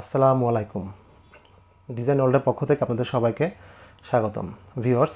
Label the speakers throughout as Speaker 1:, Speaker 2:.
Speaker 1: আসসালামু আলাইকুম। ডিজাইন ওয়ার্ল্ডের পক্ষ থেকে আপনাদের সবাইকে স্বাগতম। ভিউয়ার্স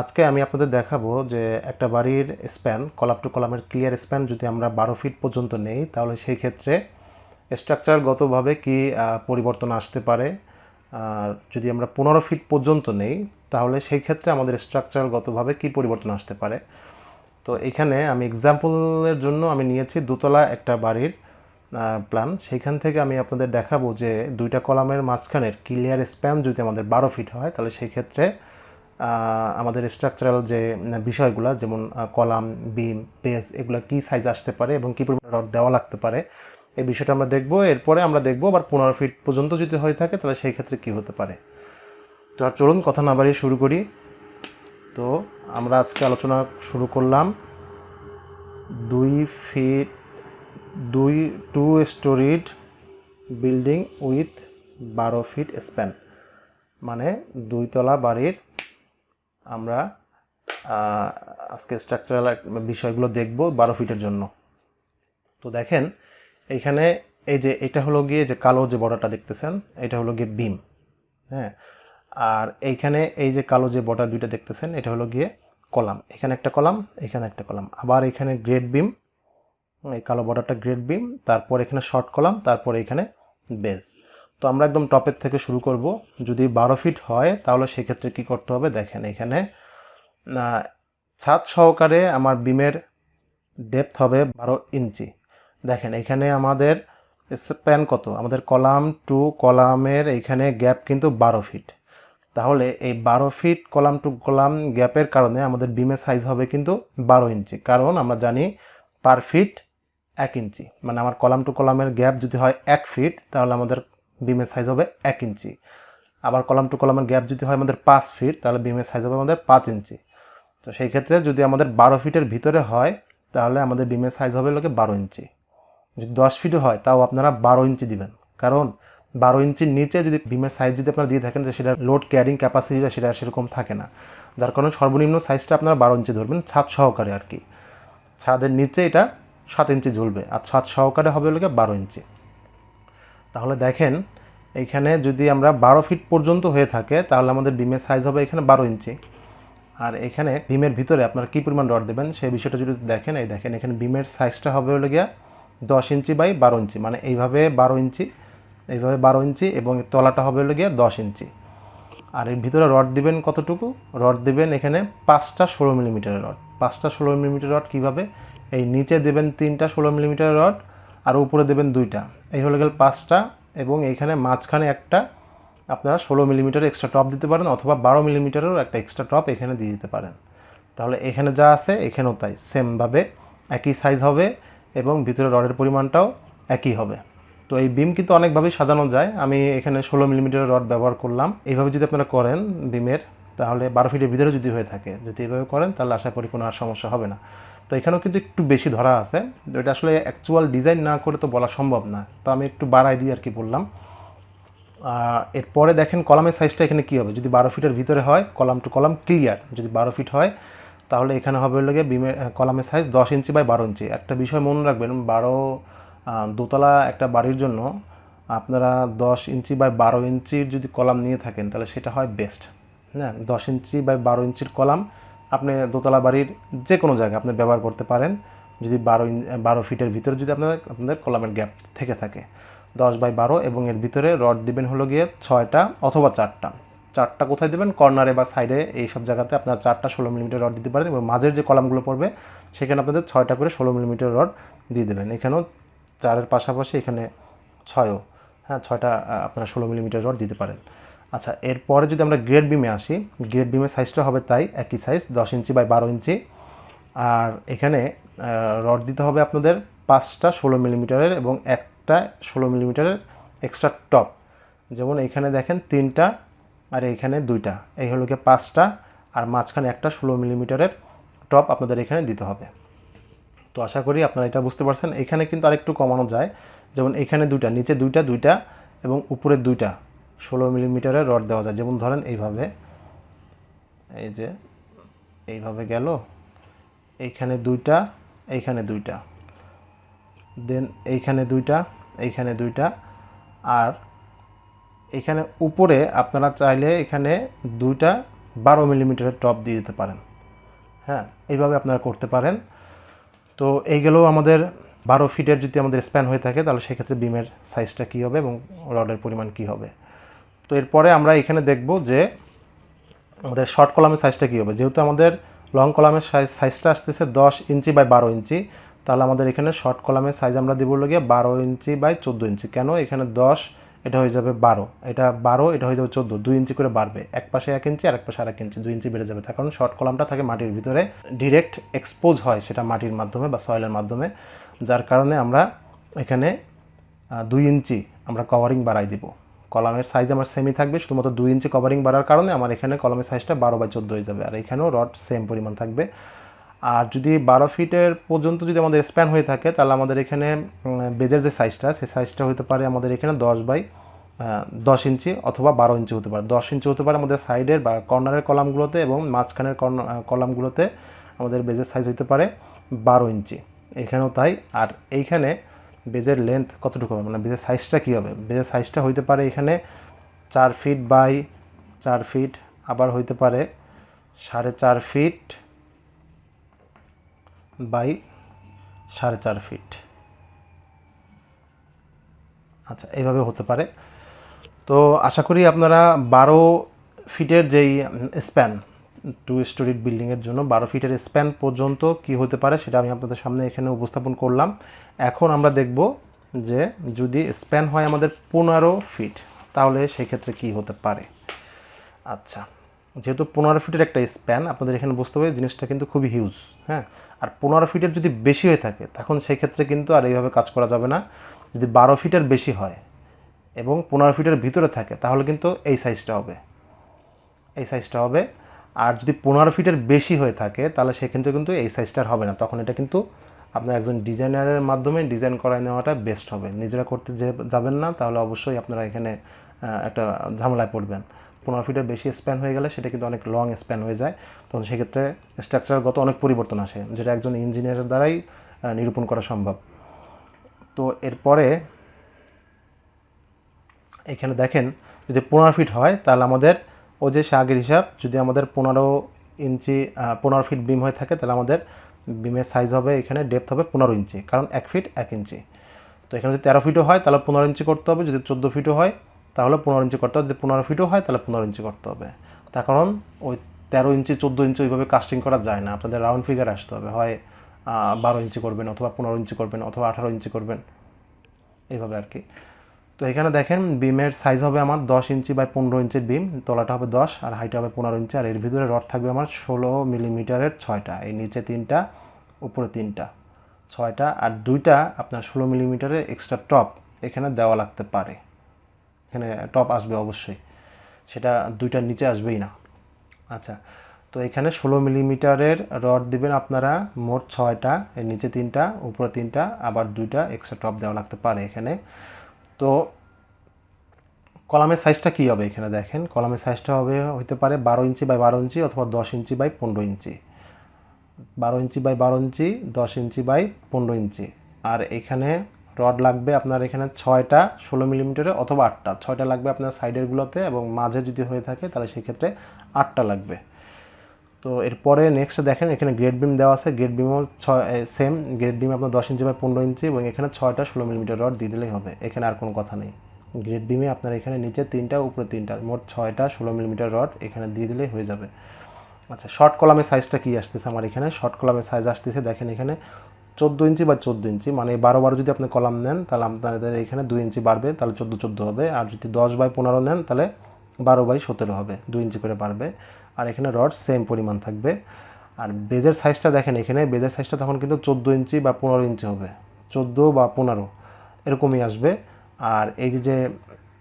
Speaker 1: আজকে আমি আপনাদের দেখাবো যে একটা বাড়ির স্প্যান কলাপ টু কলামের ক্লিয়ার স্প্যান যদি আমরা বারো ফিট পর্যন্ত নেই, তাহলে সেই ক্ষেত্রে স্ট্রাকচারগতভাবে কি পরিবর্তন আসতে পারে? আর যদি আমরা পনেরো ফিট পর্যন্ত নেই, তাহলে সেই ক্ষেত্রে আমাদের স্ট্রাকচারগতভাবে কি পরিবর্তন আসতে পারে? তো এখানে আমি এক্সাম্পলের জন্য আমি নিয়েছি, দোতলা একটা বাড়ির প্ল্যান সেইখান থেকে আমি আপনাদের দেখাবো যে দুইটা কলামের মাঝখানের ক্লিয়ার স্প্যাম যদি আমাদের বারো ফিট হয়, তাহলে সেই ক্ষেত্রে আমাদের স্ট্রাকচারাল যে বিষয়গুলো, যেমন কলাম, বিম পেজ এগুলো কি সাইজ আসতে পারে এবং কী পরিমাণ রড দেওয়া লাগতে পারে, এই বিষয়টা আমরা দেখব। এরপরে আমরা দেখব আবার পনেরো ফিট পর্যন্ত যদি হয়ে থাকে, তাহলে সেই ক্ষেত্রে কী হতে পারে। তো আর চলুন, কথা না বাড়িয়ে শুরু করি। তো আমরা আজকে আলোচনা শুরু করলাম দুই ফিট দুই টু স্টোরিড বিল্ডিং উইথ বারো ফিট স্প্যান মানে দুইতলা বাড়ির আমরা আজকে স্ট্রাকচারাল বিষয়গুলো দেখব বারো ফিটের জন্য। তো দেখেন এইখানে এই যে, এটা হলো গিয়ে যে কালো যে বর্ডারটা দেখতেছেন, এটা হলো গিয়ে বিম হ্যাঁ? আর এইখানে এই যে কালো যে বর্ডার দুইটা দেখতেছেন, এটা হলো গিয়ে কলাম। এখানে একটা কলাম, এখানে একটা কলাম। আবার এখানে গ্রেড বিম এই কালো বর্ডারটা গ্রেড বিম তারপর এখানে শর্ট কলাম তারপর এখানে বেস তো আমরা একদম টপের থেকে শুরু করব। যদি বারো ফিট হয়, তাহলে সেক্ষেত্রে কি করতে হবে? দেখেন এখানে ছাদ সহকারে আমার বিমের ডেপথ হবে বারো ইঞ্চি। দেখেন এখানে আমাদের স্প্যান কত? আমাদের কলাম টু কলামের এখানে গ্যাপ কিন্তু বারো ফিট তাহলে এই বারো ফিট কলাম টু কলাম গ্যাপের কারণে আমাদের বিমের সাইজ হবে কিন্তু বারো ইঞ্চি। কারণ আমরা জানি পার ফিট এক ইঞ্চি। মানে আমার কলাম টু কলামের গ্যাপ যদি হয় এক ফিট, তাহলে আমাদের বিমের সাইজ হবে এক ইঞ্চি। আবার কলাম টু কলামের গ্যাপ যদি হয় আমাদের পাঁচ ফিট, তাহলে বিমের সাইজ হবে আমাদের পাঁচ ইঞ্চি। তো সেই ক্ষেত্রে যদি আমাদের বারো ফিটের ভিতরে হয়, তাহলে আমাদের বিমের সাইজ হবে লোকে বারো ইঞ্চি। যদি দশ ফিটে হয়, তাও আপনারা বারো ইঞ্চি দিবেন। কারণ বারো ইঞ্চির নিচে যদি বিমের সাইজ যদি আপনারা দিয়ে থাকেন, যে সেটা লোড ক্যারিং ক্যাপাসিটিটা সেটা সেরকম থাকে না। যার কারণে সর্বনিম্ন সাইজটা আপনারা বারো ইঞ্চি ধরবেন ছাদ সহকারে আর কি। ছাদের নিচে এটা সাত ইঞ্চি ঝুলবে আর ছাদ সহকারে হবে লোকে বারো ইঞ্চি। তাহলে দেখেন এইখানে যদি আমরা বারো ফিট পর্যন্ত হয়ে থাকে, তাহলে আমাদের বিমের সাইজ হবে এখানে বারো ইঞ্চি। আর এখানে বিমের ভিতরে আপনারা কী পরিমাণ রড দেবেন, সেই বিষয়টা যদি দেখেন, এই দেখেন এখানে বিমের সাইজটা হবে হলো গিয়া দশ ইঞ্চি বাই বারো ইঞ্চি মানে এইভাবে বারো ইঞ্চি, এইভাবে বারো ইঞ্চি এবং তলাটা হবে হলো গিয়া দশ ইঞ্চি। আর এর ভিতরে রড দিবেন কতটুকু? রড দিবেন এখানে পাঁচটা ষোলো মিলিমিটারের রড। পাঁচটা ষোলো মিলিমিটার রড কীভাবে? এই নিচে দেবেন তিনটা ষোলো মিলিমিটার রড, আর উপরে দেবেন দুইটা। এই হলো গেল পাঁচটা, এবং এইখানে মাঝখানে একটা আপনারা ষোলো মিলিমিটার এক্সট্রা টপ দিতে পারেন, অথবা বারো মিলিমিটারেরও একটা এক্সট্রা টপ এখানে দিয়ে দিতে পারেন। তাহলে এখানে যা আছে, এখানেও তাই সেমভাবে একই সাইজ হবে, এবং ভিতরে রডের পরিমাণটাও একই হবে। তো এই বিম কিন্তু অনেকভাবেই সাজানো যায়। আমি এখানে ষোলো মিলিমিটারের রড ব্যবহার করলাম। এইভাবে যদি আপনারা করেন বিমের তাহলে বারো ফিটের ভিতরে যদি হয়ে থাকে, যদি এইভাবে করেন, তাহলে আশা করি কোনো আর সমস্যা হবে না। তো এখানেও কিন্তু একটু বেশি ধরা আছে। এটা আসলে অ্যাকচুয়াল ডিজাইন না করে তো বলা সম্ভব না। তো আমি একটু বাড়াই দিয়ে আর কি বললাম। এরপরে দেখেন কলামের সাইজটা এখানে কী হবে? যদি বারো ফিটের ভিতরে হয় কলাম টু কলাম ক্লিয়ার যদি বারো ফিট হয়, তাহলে এখানে হবে হলো গিয়ে বিমের কলামের সাইজ দশ ইঞ্চি বাই বারো ইঞ্চি একটা বিষয় মনে রাখবেন, বারো দোতলা একটা বাড়ির জন্য আপনারা দশ ইঞ্চি বাই বারো ইঞ্চির যদি কলাম নিয়ে থাকেন, তাহলে সেটা হয় বেস্ট হ্যাঁ দশ ইঞ্চি বাই বারো ইঞ্চির কলাম আপনি দোতলা বাড়ির যে কোনো জায়গায় আপনি ব্যবহার করতে পারেন। যদি বারো বারো ফিটের ভিতরে যদি আপনাদের আপনাদের কলামের গ্যাপ থেকে থাকে। দশ বাই বারো এবং এর ভিতরে রড দিবেন হলো গিয়ে ছয়টা অথবা চারটা। চারটা কোথায় দেবেন? কর্নারে বা সাইডে এই সব জায়গাতে আপনারা চারটা ষোলো মিলিমিটার রড দিতে পারেন এবং মাঝের যে কলামগুলো পড়বে, সেখানে আপনাদের ছয়টা করে ষোলো মিলিমিটার রড দিয়ে দেবেন। এখানেও চারের পাশাপাশি এখানে ছয়ও হ্যাঁ ছয়টা আপনারা ষোলো মিলিমিটার রড দিতে পারেন। আচ্ছা এরপরে যদি আমরা গ্রেড বিমে আসি গ্রেড বিমের সাইজটা হবে তাই একই সাইজ দশ ইঞ্চি বাই বারো ইঞ্চি। আর এখানে রড দিতে হবে আপনাদের পাঁচটা ষোলো মিলিমিটারের এবং একটা ষোলো মিলিমিটারের এক্সট্রা টপ যেমন এখানে দেখেন তিনটা আর এইখানে দুইটা। এই হলো গিয়ে পাঁচটা আর মাঝখানে একটা ষোলো মিলিমিটারের টপ আপনাদের এখানে দিতে হবে। তো আশা করি আপনারা এটা বুঝতে পারছেন। এখানে কিন্তু আরেকটু কমানো যায়। যেমন এখানে দুইটা, নিচে দুইটা দুইটা এবং উপরে দুইটা। ষোলো মিলিমিটারের রড দেওয়া যায়। যেমন ধরেন এইভাবে, এই যে এইভাবে গেল, এইখানে দুইটা এইখানে দুইটা, দেন এইখানে দুইটা এইখানে দুইটা, আর এখানে উপরে আপনারা চাইলে এখানে দুইটা বারো মিলিমিটারের টপ দিয়ে দিতে পারেন। হ্যাঁ এইভাবে আপনারা করতে পারেন। তো এইগুলো আমাদের বারো ফিটের যদি আমাদের স্প্যান হয়ে থাকে, তাহলে সেক্ষেত্রে বিমের সাইজটা কী হবে এবং রডের পরিমাণ কী হবে? তো এরপরে আমরা এখানে দেখব যে আমাদের শর্ট কলামের সাইজটা কী হবে। যেহেতু আমাদের লং কলামের সাইজ সাইজটা আসতেছে দশ ইঞ্চি বাই বারো ইঞ্চি, তাহলে আমাদের এখানে শর্ট কলামের সাইজ আমরা দিব গিয়ে বারো ইঞ্চি বাই চোদ্দ ইঞ্চি। কেন? এখানে দশ, এটা হয়ে যাবে বারো। এটা বারো, এটা হয়ে যাবে চোদ্দ। দুই ইঞ্চি করে বাড়বে। এক পাশে এক ইঞ্চি আর এক পাশে আর এক ইঞ্চি। দুই ইঞ্চি বেড়ে যাবে। তার কারণ শর্ট কলামটা থাকে মাটির ভিতরে। ডিরেক্ট এক্সপোজ হয় সেটা মাটির মাধ্যমে বা সয়েলের মাধ্যমে। যার কারণে আমরা এখানে দুই ইঞ্চি আমরা কভারিং বাড়াই দিব। কলামের সাইজ আমার সেমই থাকবে, শুধুমাত্র দুই ইঞ্চি কভারিং বাড়ার কারণে আমার এখানে কলমের সাইজটা বারো বাই চোদ্দ হয়ে যাবে, আর এখানেও রড সেম পরিমাণ থাকবে। আর যদি বারো ফিটের পর্যন্ত যদি আমাদের স্প্যান হয়ে থাকে, তাহলে আমাদের এখানে বেজের যে সাইজটা সেই সাইজটা হতে পারে আমাদের এখানে দশ বাই দশ ইঞ্চি অথবা বারো ইঞ্চি হতে পারে। দশ ইঞ্চি হতে পারে আমাদের সাইডের বা কর্নারের কলামগুলোতে এবং মাঝখানের কলামগুলোতে আমাদের বেজের সাইজ হতে পারে বারো ইঞ্চি এখানেও তাই। আর এইখানে বেজের লেন্থ কতটুকু হবে? মানে বেজের সাইজটা কী হবে? বেজের সাইজটা হইতে পারে এখানে চার ফিট বাই চার ফিট আবার হইতে পারে সাড়ে চার ফিট বাই সাড়ে চার ফিট আচ্ছা এইভাবে হতে পারে। তো আশা করি আপনারা বারো ফিটের যেই স্প্যান টু স্টোরিড বিল্ডিংয়ের জন্য বারো ফিটের স্প্যান পর্যন্ত কি হতে পারে সেটা আমি আপনাদের সামনে এখানে উপস্থাপন করলাম। এখন আমরা দেখব যে যদি স্প্যান হয় আমাদের পনেরো ফিট তাহলে সেক্ষেত্রে কি হতে পারে? আচ্ছা যেহেতু পনেরো ফিটের একটা স্প্যান আপনাদের এখানে বুঝতে হবে জিনিসটা কিন্তু খুবই হিউজ হ্যাঁ? আর পনেরো ফিটের যদি বেশি হয়ে থাকে, তখন সেই ক্ষেত্রে কিন্তু আর এইভাবে কাজ করা যাবে না। যদি বারো ফিটের বেশি হয় এবং পনেরো ফিটের ভিতরে থাকে, তাহলে কিন্তু এই সাইজটা হবে। এই সাইজটা হবে আর যদি পনেরো ফিটের বেশি হয়ে থাকে, তাহলে সেক্ষেত্রে কিন্তু এই সাইজটা আর হবে না। তখন এটা কিন্তু আপনার একজন ডিজাইনারের মাধ্যমে ডিজাইন করায় নেওয়াটা বেস্ট হবে। নিজেরা করতে যে যাবেন না, তাহলে অবশ্যই আপনারা এখানে একটা ঝামেলায় পড়বেন। পনেরো ফিটের বেশি স্প্যান হয়ে গেলে সেটা কিন্তু অনেক লং স্প্যান হয়ে যায়। তখন সেক্ষেত্রে স্ট্রাকচারগত অনেক পরিবর্তন আসে, যেটা একজন ইঞ্জিনিয়ারের দ্বারাই নিরূপণ করা সম্ভব। তো এরপরে এখানে দেখেন, যদি পনেরো ফিট হয়, তাহলে আমাদের ও যে আগের হিসাব, যদি আমাদের পনেরো ইঞ্চি পনেরো ফিট বিম হয়ে থাকে, তাহলে আমাদের বিমের সাইজ হবে, এখানে ডেপথ হবে পনেরো ইঞ্চি, কারণ এক ফিট এক ইঞ্চি। তো এখানে যদি তেরো ফিটও হয়, তাহলে পনেরো ইঞ্চি করতে হবে, যদি চোদ্দ ফিটও হয়, তাহলে পনেরো ইঞ্চি করতে হবে, যদি পনেরো ফিটও হয়, তাহলে পনেরো ইঞ্চি করতে হবে। তার কারণ ওই তেরো ইঞ্চি, চোদ্দ ইঞ্চি ওইভাবে কাস্টিং করা যায় না, আপনাদের রাউন্ড ফিগার আসতে হবে, হয় বারো ইঞ্চি করবেন অথবা পনেরো ইঞ্চি করবেন অথবা আঠারো ইঞ্চি করবেন, এইভাবে আর কি। তো এখানে দেখেন বিমের সাইজ হবে আমার দশ ইঞ্চি বাই পনেরো ইঞ্চির বিম, তলাটা হবে দশ, আর হাইট হবে পনেরো ইঞ্চি, আর এর ভিতরে রড থাকবে আমার ষোলো মিলিমিটারের ছয়টা, এই নিচে তিনটা, উপরে তিনটা, ছয়টা, আর দুইটা আপনার ষোলো মিলিমিটারের এক্সট্রা টপ এখানে দেওয়া লাগতে পারে। এখানে টপ আসবে অবশ্যই, সেটা দুইটার নিচে আসবেই না। আচ্ছা তো এখানে ষোলো মিলিমিটারের রড দিবেন আপনারা মোট ছয়টা, এর নিচে তিনটা, উপরে তিনটা, আবার দুইটা এক্সট্রা টপ দেওয়া লাগতে পারে এখানে। তো কলামের সাইজটা কী হবে এখানে দেখেন? কলামের সাইজটা হবে হতে পারে বারো ইঞ্চি বাই বারো ইঞ্চি অথবা দশ ইঞ্চি বাই পনেরো ইঞ্চি। বারো ইঞ্চি বাই বারো ইঞ্চি, দশ ইঞ্চি বাই পনেরো ইঞ্চি। আর এখানে রড লাগবে আপনার এখানে ছয়টা ষোলো মিলিমিটারের অথবা আটটা। ছয়টা লাগবে আপনার সাইডেরগুলোতে এবং মাঝে যদি হয়ে থাকে তাহলে সেক্ষেত্রে আটটা লাগবে। তো এরপরে নেক্সট দেখেন, এখানে গ্রেড বিম দেওয়া আছে। গ্রেড বিমও ছয় সেম গ্রেড বিম আপনার দশ ইঞ্চি বা পনেরো ইঞ্চি এবং এখানে ছয়টা ষোলো মিলিমিটার রড দিয়ে দিলেই হবে। এখানে আর কোনো কথা নেই। গ্রেড বিমে আপনার এখানে নিচে তিনটা, উপরে তিনটা, মোট ছয়টা ষোলো মিলিমিটার রড এখানে দিয়ে দিলেই হয়ে যাবে। আচ্ছা শর্ট কলামের সাইজটা কী আসতেছে আমার এখানে? শর্ট কলামের সাইজ আসতেছে, দেখেন এখানে চোদ্দ ইঞ্চি বা চোদ্দ ইঞ্চি মানে বারো বারো যদি আপনি কলাম নেন, তাহলে আপনাদের এখানে দুই ইঞ্চি বাড়বে, তাহলে চোদ্দ চোদ্দ হবে। আর যদি দশ বাই পনেরো নেন, তাহলে বারো বাই সতেরো হবে, দুই ইঞ্চি করে বাড়বে। আর এখানে রড সেম পরিমাণ থাকবে। আর বেজের সাইজটা দেখেন এখানে, বেজের সাইজটা তখন কিন্তু চোদ্দ ইঞ্চি বা পনেরো ইঞ্চি হবে। চোদ্দ বা পনেরো, এরকমই আসবে। আর এই যে যে,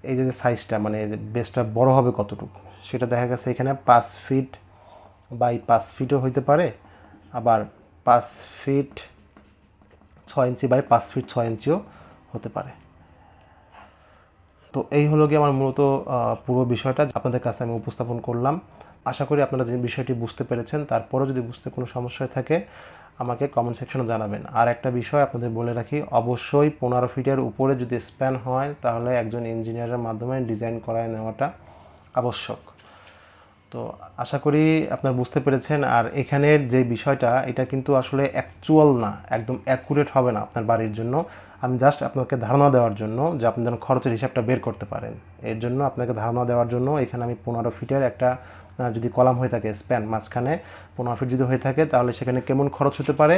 Speaker 1: এই যে সাইজটা মানে বেসটা বড় হবে কতটুকু, সেটা দেখা গেছে এখানে পাঁচ ফিট বাই পাঁচ ফিটও হইতে পারে। আবার পাঁচ ফিট ছয় ইঞ্চি বাই পাঁচ ফিট ছয় ইঞ্চিও হতে পারে। তো এই হলো গিয়ে আমার মূলত পুরো বিষয়টা। আপনাদের কাছে আমি উপস্থাপন করলাম। আশা করি আপনারা যে বিষয়টি বুঝতে পেরেছেন, তারপরেও যদি বুঝতে কোনো সমস্যা থাকে, আমাকে কমেন্ট সেকশনে জানাবেন। আর একটা বিষয় আপনাদের বলে রাখি, অবশ্যই পনেরো ফিটের উপরে যদি স্প্যান হয়, তাহলে একজন ইঞ্জিনিয়ারের মাধ্যমে ডিজাইন করায় নেওয়াটা আবশ্যক। তো আশা করি আপনারা বুঝতে পেরেছেন, আর এখানের যে বিষয়টা, এটা কিন্তু আসলে অ্যাকচুয়াল না, একদম অ্যাকুরেট হবে না আপনার বাড়ির জন্য। আমি জাস্ট আপনাকে ধারণা দেওয়ার জন্য যে আপনি যেন খরচের হিসাবটা বের করতে পারেন। এর জন্য আপনাকে ধারণা দেওয়ার জন্য এখানে আমি পনেরো ফিটের একটা যদি কলাম হয়ে থাকে স্প্যান মাঝখানে পনেরো ফিট যদি হয়ে থাকে, তাহলে সেখানে কেমন খরচ হতে পারে?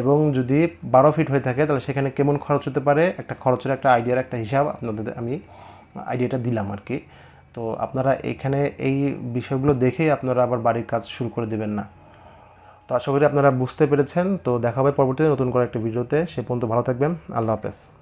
Speaker 1: এবং যদি বারো ফিট হয়ে থাকে, তাহলে সেখানে কেমন খরচ হতে পারে? একটা খরচের একটা আইডিয়ার একটা হিসাব আপনাদের আমি আইডিয়াটা দিলাম আর কি তো আপনারা এখানে এই বিষয়গুলো দেখেই আপনারা আবার বাড়ির কাজ শুরু করে দেবেন না। তো আশা করি আপনারা বুঝতে পেরেছেন। তো দেখা হবে পরবর্তীতে নতুন করে একটা ভিডিওতে। সে পর্যন্ত ভালো থাকবেন। আল্লাহ হাফেজ।